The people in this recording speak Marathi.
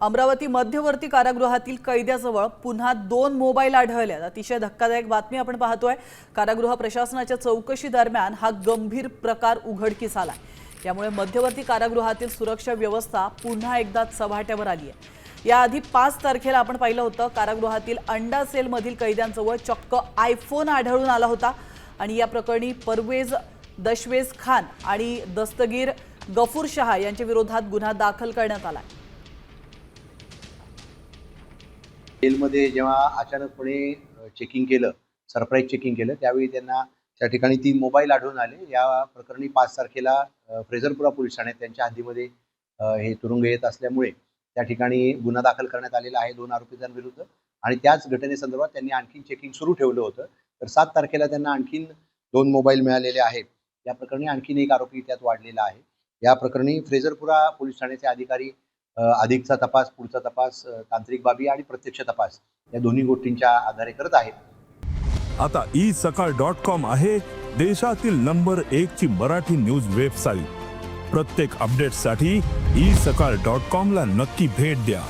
अमरावती मध्यवर्ती कारागृहातील कैद्याजवळ पुन्हा दोन मोबाईल आढळल्यात. अतिशय धक्कादायक बातमी आपण पाहतोय. कारागृह प्रशासनाच्या चौकशी दरम्यान हा गंभीर प्रकार उघडकीस आला यामुळे मध्यवर्ती कारागृहातील सुरक्षा व्यवस्था पुन्हा एकदा चव्हाट्यावर आली आहे याआधी पाच तारखेला आपण पाहिलं होतं कारागृहातील अंडा सेलमधील कैद्यांजवळ चक्क आयफोन आढळून आला होता आणि या प्रकरणी परवेज दशवेज खान आणि दस्तगीर गफूर शहा यांच्या विरोधात गुन्हा दाखल करण्यात आला आहे जेलमध्ये जेव्हा अचानकपणे चेकिंग केलं सरप्राईज चेकिंग केलं त्यावेळी त्यांना त्या ठिकाणी तीन मोबाईल आढळून आले. या प्रकरणी पाच तारखेला फ्रेझरपुरा पोलीस ठाण्यात त्यांच्या हद्दीमध्ये हे तुरुंग येत असल्यामुळे त्या ठिकाणी गुन्हा दाखल करण्यात आलेला आहे दोन आरोपितांविरुद्ध आणि त्याच घटनेसंदर्भात त्यांनी आणखीन चेकिंग सुरू ठेवलं होतं. तर सात तारखेला त्यांना आणखीन दोन मोबाईल मिळालेले आहेत. या प्रकरणी आणखीन एक आरोपी त्यात वाढलेला आहे. या प्रकरणी फ्रेझरपुरा पोलीस ठाण्याचे अधिकारी अधिकचा तपास पुढचा तपास तांत्रिक बाबी आणि प्रत्यक्ष तपास या दोन्ही गोष्टींच्या आधारे करत आहेत आता ई सकाळ डॉट कॉम आहे देशातील नंबर एक ची मराठी न्यूज वेबसाईट. प्रत्येक अपडेटसाठी ई सकाळ डॉट कॉम ला नक्की भेट द्या.